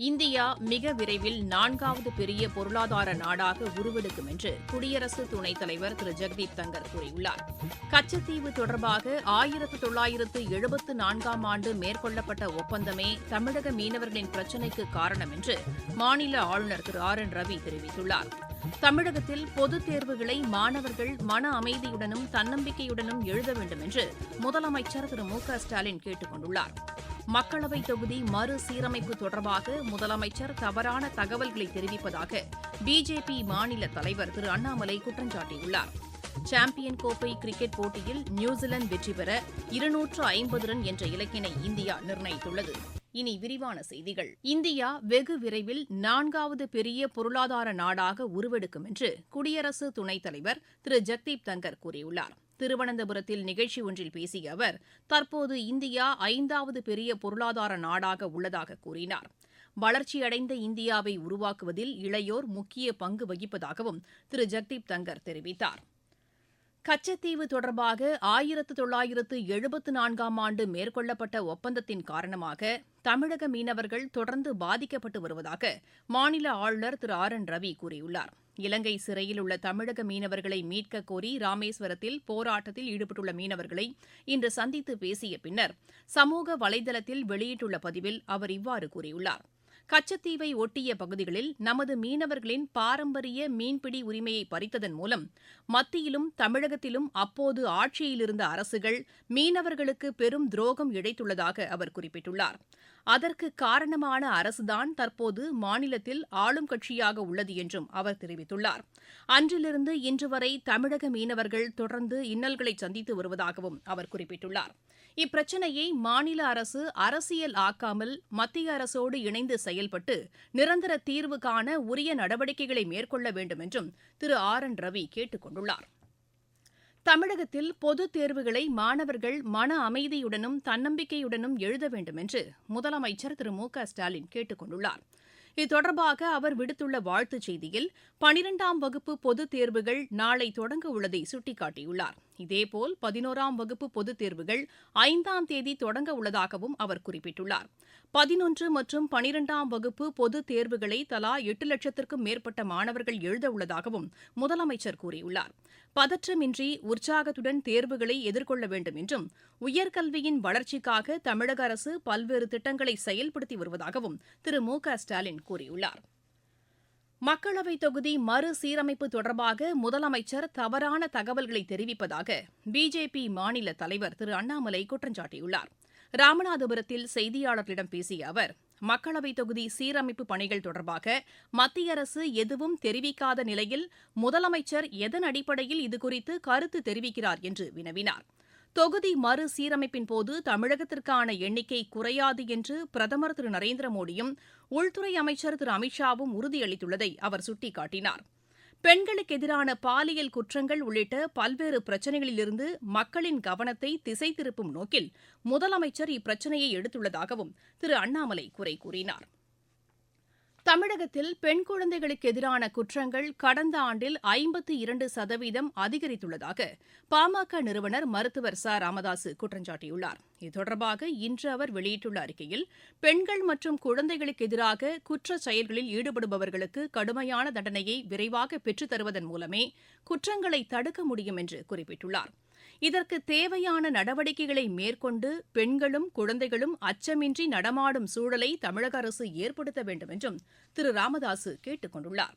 India மிக விரைவில் நான்காவது பெரிய பொருளாதார நாடாக உருவெடுக்கும் என்று குடியரசு துணைத் தலைவர் திரு. ஜெகதீப் தங்கர் கூறியுள்ளார். கச்சத்தீவு தொடர்பாக ஆயிரத்து தொள்ளாயிரத்து எழுபத்து நான்காம் ஆண்டு மேற்கொள்ளப்பட்ட ஒப்பந்தமே தமிழக மீனவர்களின் பிரச்சினைக்கு காரணம் என்று மாநில ஆளுநர் திரு. ஆர். என். ரவி தெரிவித்துள்ளார். தமிழகத்தில் பொதுத் தேர்வுகளை மாணவர்கள் மன அமைதியுடனும் தன்னம்பிக்கையுடனும் எழுத வேண்டும் என்று முதலமைச்சர் திரு. மு. க. ஸ்டாலின் கேட்டுக் கொண்டுள்ளாா் மக்களவைத் தொகுதி மறுசீரமைப்பு தொடர்பாக முதலமைச்சர் தவறான தகவல்களை தெரிவிப்பதாக பிஜேபி மாநில தலைவர் திரு அண்ணாமலை குற்றம் சாட்டியுள்ளார் சாம்பியன் கோப்பை கிரிக்கெட் போட்டியில் நியூசிலாந்து வெற்றி பெற இருநூற்று ஐம்பது ரன் என்ற இலக்கினை இந்தியா நிர்ணயித்துள்ளது. இனி விரிவான செய்திகள். இந்தியா வெகு விரைவில் நான்காவது பெரிய பொருளாதார நாடாக உருவெடுக்கும் என்று குடியரசு துணைத் தலைவர் திரு ஜெக்தீப் தங்கர் கூறியுள்ளார். திருவனந்தபுரத்தில் நிகழ்ச்சி ஒன்றில் பேசிய அவர் தற்போது இந்தியா ஐந்தாவது பெரிய பொருளாதார நாடாக உள்ளதாக கூறினார். வளர்ச்சியடைந்த இந்தியாவை உருவாக்குவதில் இளையோர் முக்கிய பங்கு வகிப்பதாகவும் திரு. ஜெக்தீப் தங்கர் தெரிவித்தார். கச்சத்தீவு தொடர்பாக ஆயிரத்து தொள்ளாயிரத்து எழுபத்து நான்காம் ஆண்டு மேற்கொள்ளப்பட்ட ஒப்பந்தத்தின் காரணமாக தமிழக மீனவர்கள் தொடர்ந்து பாதிக்கப்பட்டு வருவதாக மாநில ஆளுநர் திரு ஆர் என் ரவி கூறியுள்ளார். இலங்கை சிறையில் உள்ள தமிழக மீனவர்களை மீட்க கோரி ராமேஸ்வரத்தில் போராட்டத்தில் ஈடுபட்டுள்ள மீனவர்களை இன்று சந்தித்து பேசிய பின்னர் சமூக வலைதளத்தில் வெளியிட்டுள்ள பதிவில் அவர் இவ்வாறு கூறியுள்ளார். கச்சத்தீவை ஒட்டிய பகுதிகளில் நமது மீனவர்களின் பாரம்பரிய மீன்பிடி உரிமையை பறித்ததன் மூலம் மத்தியிலும் தமிழகத்திலும் அப்போது ஆட்சியில் இருந்த அரசுகள் மீனவர்களுக்கு பெரும் துரோகம் இழைத்துள்ளதாக அவர் குறிப்பிட்டுள்ளார். அதற்கு காரணமான அரசுதான் தற்போது மாநிலத்தில் ஆளும் கட்சியாக உள்ளது என்றும் அவர் தெரிவித்துள்ளார். அன்றிலிருந்து இன்று வரை தமிழக மீனவர்கள் தொடர்ந்து இன்னல்களை சந்தித்து வருவதாகவும் அவர் குறிப்பிட்டுள்ளார். இப்பிரச்சினையை மாநில அரசு அரசியல் ஆக்காமல் மத்திய அரசோடு இணைந்து செயல்பட்டு நிரந்தர தீர்வு காண உரிய நடவடிக்கைகளை மேற்கொள்ள வேண்டும் என்றும் திரு ஆர் என் ரவி கேட்டுக் கொண்டுள்ளார். தமிழகத்தில் பொதுத் தேர்வுகளை மாணவர்கள் மன அமைதியுடனும் தன்னம்பிக்கையுடனும் எழுத வேண்டும் என்று முதலமைச்சர் திரு மு க ஸ்டாலின் கேட்டுக் கொண்டுள்ளார். இத்தொடர்பாக அவர் விடுத்துள்ள வாழ்த்துச் செய்தியில் பனிரெண்டாம் வகுப்பு பொதுத் தேர்வுகள் நாளை தொடங்க உள்ளதை சுட்டிக்காட்டியுள்ளார். இதேபோல் பதினோராம் வகுப்பு பொதுத் தேர்வுகள் ஐந்தாம் தேதி தொடங்க உள்ளதாகவும் அவர் குறிப்பிட்டுள்ளார். பதினொன்று மற்றும் பனிரெண்டாம் வகுப்பு பொதுத் தேர்வுகளை தலா எட்டு லட்சத்திற்கும் மேற்பட்ட மாணவர்கள் எழுத உள்ளதாகவும் முதலமைச்சர் கூறியுள்ளார். பதற்றமின்றி உற்சாகத்துடன் தேர்வுகளை எதிர்கொள்ள வேண்டும் என்றும் உயர்கல்வியின் வளர்ச்சிக்காக தமிழக அரசு பல்வேறு திட்டங்களை செயல்படுத்தி வருவதாகவும் திரு மு க ஸ்டாலின் கூறியுள்ளார். மக்களவைத் தொகுதி மறுசீரமைப்பு தொடர்பாக முதலமைச்சர் தவறான தகவல்களை தெரிவிப்பதாக பிஜேபி மாநில தலைவர் திரு அண்ணாமலை குற்றம் சாட்டியுள்ளார். ராமநாதபுரத்தில் செய்தியாளர்களிடம் பேசிய அவர் மக்களவைத் தொகுதி சீரமைப்பு பணிகள் தொடர்பாக மத்திய அரசு எதுவும் தெரிவிக்காத நிலையில் முதலமைச்சர் எதன் அடிப்படையில் இதுகுறித்து கருத்து தெரிவிக்கிறார் என்று வினவினார். தொகுதி மறுசீரமைப்பின் போது தமிழகத்திற்கான எண்ணிக்கை குறையாது என்று பிரதமர் திரு நரேந்திர மோடியும் உள்துறை அமைச்சர் திரு அமித்ஷாவும் உறுதியளித்துள்ளதை அவர் சுட்டிக்காட்டினார். பெண்களுக்கு எதிரான பாலியல் குற்றங்கள் உள்ளிட்ட பல்வேறு பிரச்சினைகளிலிருந்து மக்களின் கவனத்தை திசை திருப்பும் நோக்கில் முதலமைச்சர் இப்பிரச்சினையை எடுத்துள்ளதாகவும் திரு அண்ணாமலை குறை கூறினார். தமிழகத்தில் பெண் குழந்தைகளுக்கு எதிரான குற்றங்கள் கடந்த ஆண்டில் ஐம்பத்தி இரண்டு சதவீதம் அதிகரித்துள்ளதாக பாமக நிறுவனர் மருத்துவர் ச. ராமதாசு குற்றம் சாட்டியுள்ளார். இது தொடர்பாக இன்று அவர் வெளியிட்டுள்ள அறிக்கையில் பெண்கள் மற்றும் குழந்தைகளுக்கு எதிராக குற்ற செயல்களில் ஈடுபடுபவர்களுக்கு கடுமையான தண்டனையை விரைவாக பெற்றுத் தருவதன் மூலமே குற்றங்களை தடுக்க முடியும் என்று குறிப்பிட்டுள்ளார். இதற்கு தேவையான நடவடிக்கைகளை மேற்கொண்டு பெண்களும் குழந்தைகளும் அச்சமின்றி நடமாடும் சூழலை தமிழக அரசு ஏற்படுத்த வேண்டும் என்றும் திரு. ராமதாசு கேட்டுக் கொண்டுள்ளார்.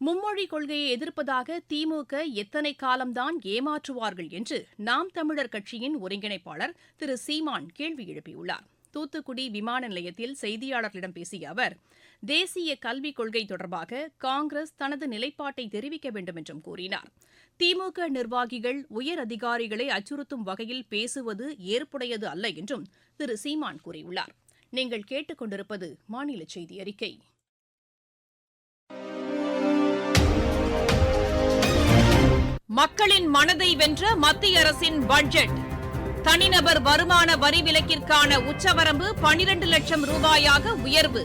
மும்மொழி கொள்கையை எதிர்ப்பதாக திமுக எத்தனை காலம்தான் ஏமாற்றுவார்கள் என்று நாம் தமிழர் கட்சியின் ஒருங்கிணைப்பாளர் திரு. சீமான் கேள்வி எழுப்பியுள்ளார். தூத்துக்குடி விமான நிலையத்தில் செய்தியாளர்களிடம் பேசிய அவர் தேசிய கல்விக் கொள்கை தொடர்பாக காங்கிரஸ் தனது நிலைப்பாட்டை தெரிவிக்க வேண்டும் என்றும் கூறினார். திமுக நிர்வாகிகள் உயர் அதிகாரிகளை அச்சுறுத்தும் வகையில் பேசுவது ஏற்புடையது அல்ல என்றும் திரு. சீமான் கூறியுள்ளார். நீங்கள் கேட்டுக்கொண்டிருப்பது மாநில செய்தி அறிக்கை. மக்களின் மனதை வென்ற மத்திய அரசின் பட்ஜெட். தனிநபர் வருமான வரி விலக்கிற்கான உச்சவரம்பு பனிரண்டு லட்சம் ரூபாயாக உயர்வு.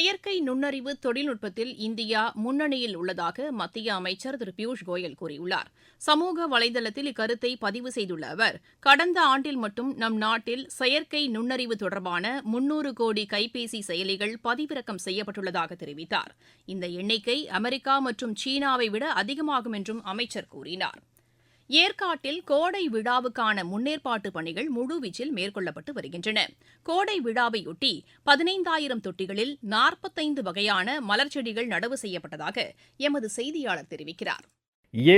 செயற்கை நுண்ணறிவு தொழில்நுட்பத்தில் இந்தியா முன்னணியில் உள்ளதாக மத்திய அமைச்சர் திரு பியூஷ் கோயல் கூறியுள்ளார். சமூக வலைதளத்தில் இக்கருத்தை பதிவு செய்துள்ள அவர் கடந்த ஆண்டில் மட்டும் நம் நாட்டில் செயற்கை நுண்ணறிவு தொடர்பான முன்னூறு கோடி கைபேசி செயலிகள் பதிவிறக்கம் செய்யப்பட்டுள்ளதாக தெரிவித்தார். இந்த எண்ணிக்கை அமெரிக்கா மற்றும் சீனாவை விட அதிகமாகும் என்றும் அமைச்சர் கூறினார். ஏற்காட்டில் கோடை விழாவுக்கான முன்னேற்பாட்டு பணிகள் முழுவீச்சில் மேற்கொள்ளப்பட்டு வருகின்றன. கோடை விழாவையொட்டி பதினைந்தாயிரம் தொட்டிகளில் நாற்பத்தைந்து வகையான மலர்ச்செடிகள் நடவு செய்யப்பட்டதாக எமது செய்தியாளர் தெரிவிக்கிறார்.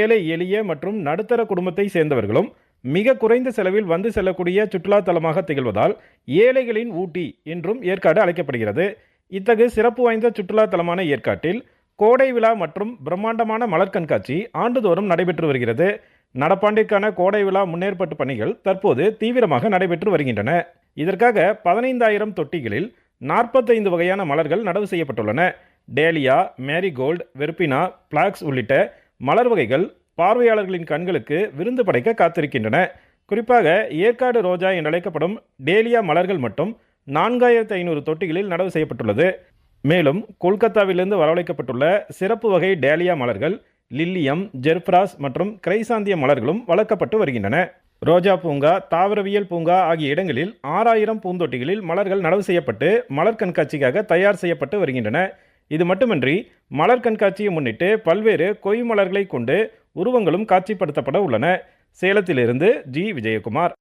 ஏழை எளிய மற்றும் நடுத்தர குடும்பத்தை சேர்ந்தவர்களும் மிக குறைந்த செலவில் வந்து செல்லக்கூடிய சுற்றுலா தலமாக திகழ்வதால் ஏழைகளின் ஊட்டி என்றும் ஏற்காடு அழைக்கப்படுகிறது. இத்தகு சிறப்பு வாய்ந்த சுற்றுலா தலமான ஏற்காட்டில் கோடை விழா மற்றும் பிரம்மாண்டமான மலர் கண்காட்சி ஆண்டுதோறும் நடைபெற்று வருகிறது. நடப்பாண்டிற்கான கோடை விழா முன்னேற்பாட்டு பணிகள் தற்போது தீவிரமாக நடைபெற்று வருகின்றன. இதற்காக பதினைந்தாயிரம் தொட்டிகளில் நாற்பத்தைந்து வகையான மலர்கள் நடவு செய்யப்பட்டுள்ளன. டேலியா மேரிகோல்டு வெர்பினா பிளாக்ஸ் உள்ளிட்ட மலர் வகைகள் பார்வையாளர்களின் கண்களுக்கு விருந்து படைக்க காத்திருக்கின்றன. குறிப்பாக ஏற்காடு ரோஜா என்றழைக்கப்படும் டேலியா மலர்கள் மட்டும் நான்காயிரத்து ஐநூறு தொட்டிகளில் நடவு செய்யப்பட்டுள்ளது. மேலும் கொல்கத்தாவிலிருந்து வரவழைக்கப்பட்டுள்ள சிறப்பு வகை டேலியா மலர்கள் லில்லியம் ஜெர்ப்ராஸ் மற்றும் கிரைசாந்திய மலர்களும் வளர்க்கப்பட்டு வருகின்றன. ரோஜா பூங்கா தாவரவியல் பூங்கா ஆகிய இடங்களில் ஆறாயிரம் பூந்தொட்டிகளில் மலர்கள் நடவு செய்யப்பட்டு மலர் கண்காட்சிக்காக தயார் செய்யப்பட்டு வருகின்றன. இது மட்டுமின்றி மலர் கண்காட்சியை முன்னிட்டு பல்வேறு கொய் மலர்களை கொண்டு உருவங்களும் காட்சிப்படுத்தப்பட உள்ளன. சேலத்திலிருந்து ஜி. விஜயகுமார்.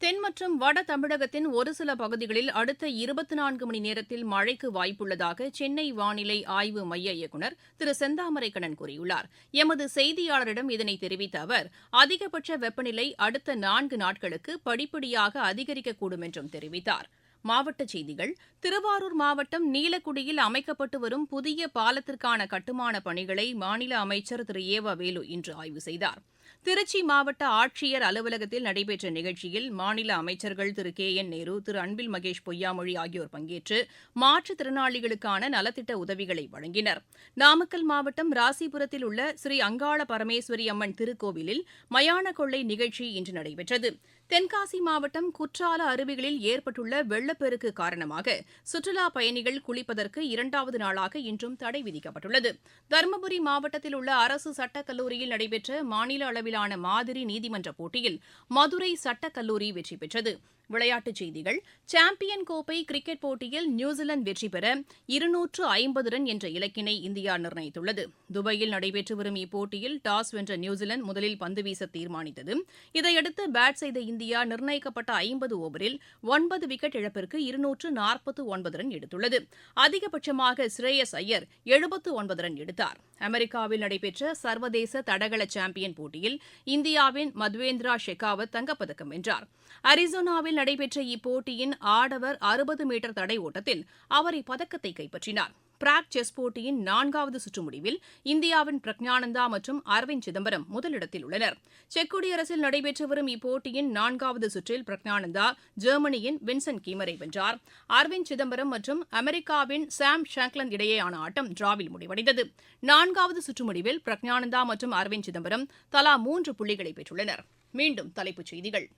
தென் மற்றும் வட தமிழகத்தின் ஒரு சில பகுதிகளில் அடுத்த இருபத்தி நான்கு மணி நேரத்தில் மழைக்கு வாய்ப்புள்ளதாக சென்னை வானிலை ஆய்வு மைய இயக்குநர் திரு செந்தாமரைக்கண்ணன் கூறியுள்ளார். எமது செய்தியாளரிடம் இதனை தெரிவித்த அவர் அதிகபட்ச வெப்பநிலை அடுத்த நான்கு நாட்களுக்கு படிப்படியாக அதிகரிக்கக்கூடும் என்றும் தெரிவித்தார். மாவட்ட செய்திகள் திருவாரூர் மாவட்டம் நீலக்குடியில் அமைக்கப்பட்டு வரும் புதிய பாலத்திற்கான கட்டுமான பணிகளை மாநில அமைச்சர் திரு ஏ வேலு இன்று ஆய்வு செய்தார். திருச்சி மாவட்ட ஆட்சியர் அலுவலகத்தில் நடைபெற்ற நிகழ்ச்சியில் மாநில அமைச்சர்கள் திரு கே என் நேரு திரு அன்பில் மகேஷ் பொய்யாமொழி ஆகியோர் பங்கேற்று மாற்றுத்திறனாளிகளுக்கான நலத்திட்ட உதவிகளை வழங்கினர். நாமக்கல் மாவட்டம் ராசிபுரத்தில் உள்ள ஸ்ரீ அங்காள பரமேஸ்வரி அம்மன் திருக்கோவிலில் மயான கொள்ளை நிகழ்ச்சி இன்று நடைபெற்றது. தென்காசி மாவட்டம் குற்றால அருவிகளில் ஏற்பட்டுள்ள வெள்ளப்பெருக்கு காரணமாக சுற்றுலா பயணிகள் குளிப்பதற்கு இரண்டாவது நாளாக இன்றும் தடை விதிக்கப்பட்டுள்ளது. தருமபுரி மாவட்டத்தில் உள்ள அரசு சட்டக்கல்லூரியில் நடைபெற்ற மாநில அளவிலான மாதிரி நீதிமன்ற போட்டியில் மதுரை சட்டக்கல்லூரி வெற்றி பெற்றது. விளையாட்டுச் செய்திகள் சாம்பியன் கோப்பை கிரிக்கெட் போட்டியில் நியூசிலாந்து வெற்றி பெற இருநூற்று ஐம்பது ரன் என்ற இலக்கினை இந்தியா நிர்ணயித்துள்ளது. துபாயில் நடைபெற்று வரும் இப்போட்டியில் டாஸ் வென்ற நியூசிலாந்து முதலில் பந்து வீச தீர்மானித்தது. இதையடுத்து பேட் செய்த இந்தியா நிர்ணயிக்கப்பட்ட ஐம்பது ஓவரில் ஒன்பது விக்கெட் இழப்பிற்கு இருநூற்று நாற்பத்து ஒன்பது ரன் எடுத்துள்ளது. அதிகபட்சமாக ஸ்ரேயஸ் ஐயர் எழுபத்து ஒன்பது ரன் எடுத்தார். அமெரிக்காவில் நடைபெற்ற சர்வதேச தடகள சாம்பியன் போட்டியில் இந்தியாவின் மத்வேந்திரா ஷெகாவத் தங்கப்பதக்கம் வென்றார். அரிசோனாவில் நடைபெற்ற இப்போட்டியின் ஆடவர் அறுபது மீட்டர் தடை ஓட்டத்தில் அவர் இப்பதக்கத்தை கைப்பற்றினார். பிராக் செஸ் போட்டியின் நான்காவது சுற்று முடிவில் இந்தியாவின் பிரக்ஞானந்தா மற்றும் அரவிந்த் சிதம்பரம் முதலிடத்தில் உள்ளனர். செக் குடியரசில் நடைபெற்று வரும் இப்போட்டியின் நான்காவது சுற்றில் பிரக்ஞானந்தா ஜெர்மனியின் வின்சென்ட் கீமரை வென்றார். அரவிந்த் சிதம்பரம் மற்றும் அமெரிக்காவின் சாம் ஷாக்லன் இடையேயான ஆட்டம் டிராவில் முடிவடைந்தது. நான்காவது சுற்று முடிவில் பிரக்ஞானந்தா மற்றும் அரவிந்த் சிதம்பரம் தலா மூன்று புள்ளிகளை பெற்றுள்ளனர். மீண்டும் தலைப்புச் செய்திகள்.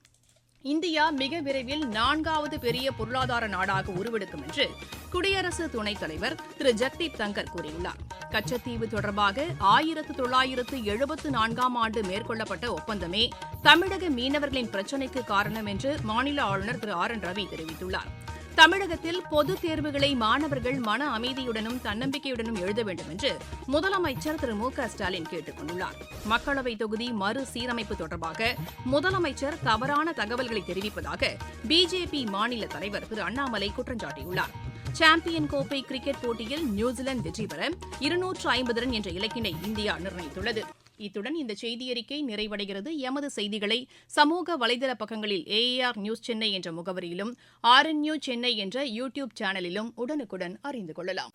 இந்தியா மிக விரைவில் நான்காவது பெரிய பொருளாதார நாடாக உருவெடுக்கும் என்று குடியரசு துணைத் தலைவர் திரு ஜக்தீப் தங்கர் கூறியுள்ளார். கச்சத்தீவு தொடர்பாக ஆயிரத்து தொள்ளாயிரத்து எழுபத்து நான்காம் ஆண்டு மேற்கொள்ளப்பட்ட ஒப்பந்தமே தமிழக மீனவர்களின் பிரச்சினைக்கு காரணம் என்று மாநில ஆளுநர் திரு ஆர் என் ரவி தெரிவித்துள்ளார். தமிழகத்தில் பொதுத் தேர்வுகளை மாணவர்கள் மன அமைதியுடனும் தன்னம்பிக்கையுடனும் எழுத வேண்டும் என்று முதலமைச்சர் திரு மு க ஸ்டாலின் கேட்டுக் கொண்டுள்ளார். மக்களவைத் தொகுதி மறுசீரமைப்பு தொடர்பாக முதலமைச்சர் தவறான தகவல்களை தெரிவிப்பதாக பிஜேபி மாநில தலைவர் திரு அண்ணாமலை குற்றம் சாட்டியுள்ளார். சாம்பியன் கோப்பை கிரிக்கெட் போட்டியில் நியூசிலாந்து வெற்றி பெற இருநூற்று ஐம்பது ரன் என்ற இலக்கினை இந்தியா நிர்ணயித்துள்ளது. இத்துடன் இந்த செய்தியறிக்கை நிறைவடைகிறது. எமது செய்திகளை சமூக வலைதள பக்கங்களில் ஏஏஆர் நியூஸ் சென்னை என்ற முகவரியிலும் ஆர்என்யூ சென்னை என்ற யூடியூப் சேனலிலும் உடனுக்குடன் அறிந்து கொள்ளலாம்.